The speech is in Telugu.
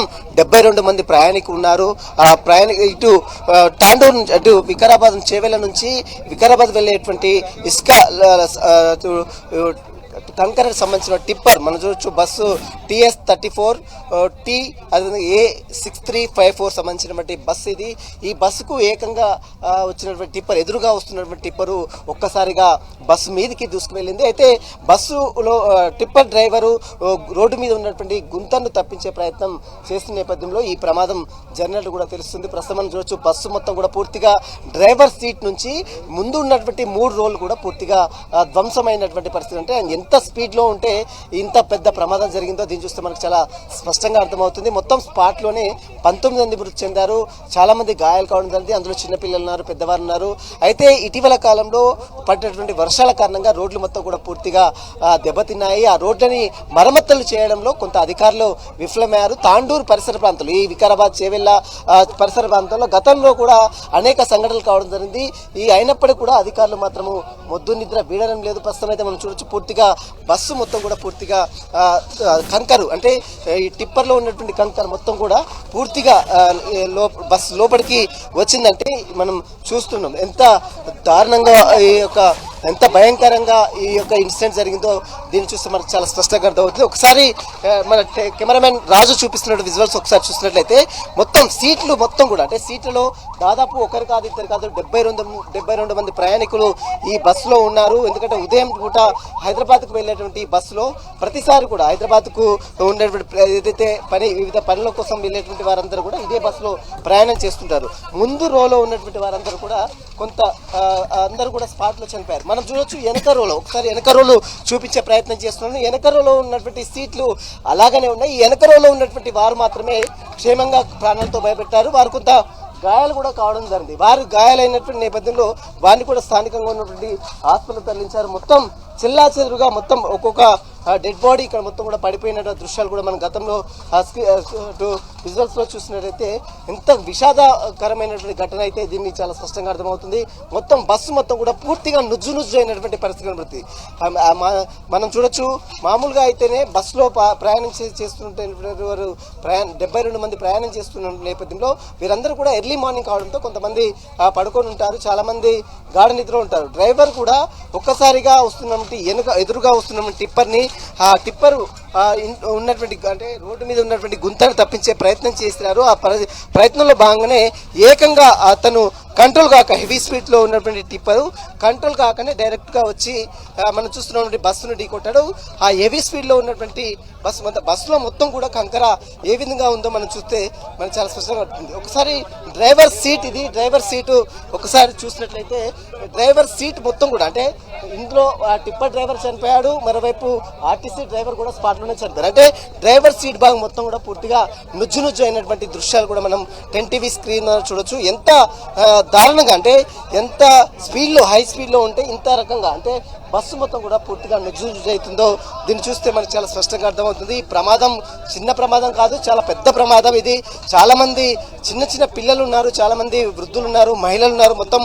మొత్తం డెబ్బై రెండు మంది ప్రయాణికులు ఉన్నారు. ఆ ప్రయాణి ఇటు ఆ, తాండూరు నుంచి అటు వికారాబాద్ చేవెల నుంచి వికారాబాద్ వెళ్ళేటువంటి ఇసుక కంకరకు కంకర సంబంధించిన టిప్పర్ మనం చూడొచ్చు bus TS thirty four T అదే A six three five four సంబంధించినటువంటి బస్సు ఇది. ఈ బస్సుకు ఏకంగా వచ్చినటువంటి టిప్పర్ ఎదురుగా వస్తున్నటువంటి టిప్పరు ఒక్కసారిగా బస్సు మీదకి దూసుకువెళ్ళింది అయితే బస్సులో టిప్పర్ డ్రైవరు రోడ్డు మీద ఉన్నటువంటి గుంతను తప్పించే ప్రయత్నం చేస్తున్న నేపథ్యంలో ఈ ప్రమాదం జరిగినట్టు కూడా తెలుస్తుంది. ప్రస్తుతం మనం చూడొచ్చు బస్సు మొత్తం కూడా పూర్తిగా డ్రైవర్ సీట్ నుంచి ముందు ఉన్నటువంటి మూడు రోడ్లు కూడా పూర్తిగా ధ్వంసమైనటువంటి పరిస్థితి. అంటే ఎంత స్పీడ్లో ఉంటే ఇంత పెద్ద ప్రమాదం జరిగిందో దీన్ని చూస్తే మనకు చాలా స్పష్టంగా అర్థమవుతుంది. మొత్తం స్పాట్లోనే పంతొమ్మిది మంది మృతి చెందారు. చాలామంది గాయాలు కావడం జరిగింది. అందులో చిన్నపిల్లలు ఉన్నారు పెద్దవారు ఉన్నారు. అయితే ఇటీవల కాలంలో పడినటువంటి వర్షాల కారణంగా రోడ్లు మొత్తం కూడా పూర్తిగా దెబ్బతిన్నాయి. ఆ రోడ్లని మరమ్మతులు చేయడంలో కొంత అధికారులు విఫలమయ్యారు. తాండూరు పరిసర ప్రాంతాలు ఈ వికారాబాద్ చేవెళ్ళ పరిసర ప్రాంతంలో గతంలో కూడా అనేక సంఘటనలు కావడం జరిగింది. ఈ అయినప్పటికీ కూడా అధికారులు మాత్రము మొద్దు నిద్ర వీడడం లేదు. ప్రస్తుతం అయితే మనం చూడొచ్చు పూర్తిగా బస్సు మొత్తం కూడా పూర్తిగా కంకరు అంటే ఈ టిప్పర్లో ఉన్నటువంటి కంకర్ మొత్తం కూడా పూర్తిగా లో బస్సు లోపలికి వచ్చిందంటే మనం చూస్తున్నాం. ఎంత దారుణంగా ఈ యొక్క ఎంత భయంకరంగా ఈ యొక్క ఇన్సిడెంట్ జరిగిందో దీన్ని చూస్తే మనకు చాలా స్పష్టంగా అర్థమవుతుంది. ఒకసారి మన కెమెరామెన్ రాజు చూపిస్తున్నట్టు విజువల్స్ ఒకసారి చూసినట్లయితే మొత్తం సీట్లు మొత్తం కూడా అంటే సీట్లలో దాదాపు ఒకరు కాదు ఇద్దరు కాదు డెబ్బై రెండు డెబ్బై రెండు మంది ప్రయాణికులు ఈ బస్సులో ఉన్నారు. ఎందుకంటే ఉదయం పూట హైదరాబాద్కు వెళ్ళేటువంటి బస్సులో ప్రతిసారి కూడా హైదరాబాద్కు ఉండేటువంటి ఏదైతే పని వివిధ పనుల కోసం వెళ్ళేటువంటి వారందరూ కూడా ఇదే బస్సులో ప్రయాణం చేస్తుంటారు. ముందు రోలో ఉన్నటువంటి వారందరూ కూడా కొంత అందరూ కూడా స్పాట్లో చనిపోయారు. మనం చూడొచ్చు వెనక రోలో ఒకసారి వెనక రోలు చూపించే ప్రయత్నం చేస్తున్నాను. వెనక రోలో ఉన్నటువంటి సీట్లు అలాగనే ఉన్నాయి. ఈ వెనక రోలో ఉన్నటువంటి వారు మాత్రమే క్షేమంగా ప్రాణాలతో భయపెట్టారు. వారు కొంత గాయాలు కూడా కావడం జరిగింది. వారు గాయాలైనటువంటి నేపథ్యంలో వారిని కూడా స్థానికంగా ఉన్నటువంటి హాస్పిటల్ తరలించారు. మొత్తం చిల్లా మొత్తం ఒక్కొక్క డెడ్ బాడీ ఇక్కడ మొత్తం కూడా పడిపోయిన దృశ్యాలు కూడా మనం గతంలో విజువల్స్లో చూసినట్లయితే చూసినట్టయితే ఎంత విషాదకరమైనటువంటి ఘటన అయితే దీన్ని చాలా స్పష్టంగా అర్థమవుతుంది. మొత్తం బస్సు మొత్తం కూడా పూర్తిగా నుజ్జు నుజ్జు అయినటువంటి పరిస్థితి కనబడుతుంది. మనం చూడొచ్చు మామూలుగా అయితేనే బస్సులో ప్రయాణం చే- చేస్తున్నటువంటి వారు ప్రయాణం డెబ్బై రెండు మంది ప్రయాణం చేస్తున్న నేపథ్యంలో వీరందరూ కూడా ఎర్లీ మార్నింగ్ కావడంతో కొంతమంది పడుకొని ఉంటారు. చాలామంది గాఢ నిద్ర ఉంటారు. డ్రైవర్ కూడా ఒక్కసారిగా వస్తున్నటువంటి వెనుక ఎదురుగా వస్తున్నటువంటి టిప్పర్ని ఆ, ఇన్- ఉన్నటువంటి అంటే రోడ్డు మీద ఉన్నటువంటి గుంతను తప్పించే ప్రయత్నం చేసినారు. ఆ ప్ర- ప్రయత్నంలో భాగంగానే ఏకంగా అతను కంట్రోల్ కాక హెవీ స్పీడ్లో ఉన్నటువంటి టిప్పరు కంట్రోల్ కాకనే డైరెక్ట్గా వచ్చి మనం చూస్తున్నటువంటి బస్సును ఢీకొట్టాడు ఆ హెవీ స్పీడ్లో ఉన్నటువంటి బస్సు మొత్తం బస్సులో మొత్తం కూడా కంకర ఏ విధంగా ఉందో మనం చూస్తే మనకు చాలా స్పష్టంగా ఉంటుంది ఒకసారి డ్రైవర్ సీట్ ఇది. డ్రైవర్ సీటు ఒకసారి చూసినట్లయితే డ్రైవర్ సీట్ మొత్తం కూడా అంటే ఇందులో ఆ టిప్పర్ డ్రైవర్ చనిపోయాడు మరోవైపు ఆర్టీసీ డ్రైవర్ కూడా స్పాట్లోనే చనిపోయారు అంటే డ్రైవర్ సీట్ భాగం మొత్తం కూడా పూర్తిగా నుజ్జు నుజ్జు అయినటువంటి దృశ్యాలు కూడా మనం టెన్ టీవీ స్క్రీన్ చూడొచ్చు. ఎంత దారుణంగా అంటే ఎంత స్పీడ్లో హై స్పీడ్లో ఉంటే ఇంత రకంగా అంటే బస్సు మొత్తం కూడా పూర్తిగా నుజ్జు అవుతుందో దీన్ని చూస్తే మనకు చాలా స్పష్టంగా అర్థమవుతుంది. ఈ ప్రమాదం చిన్న ప్రమాదం కాదు చాలా పెద్ద ప్రమాదం ఇది. చాలామంది చిన్న చిన్న పిల్లలు ఉన్నారు చాలామంది వృద్ధులు ఉన్నారు మహిళలు ఉన్నారు మొత్తం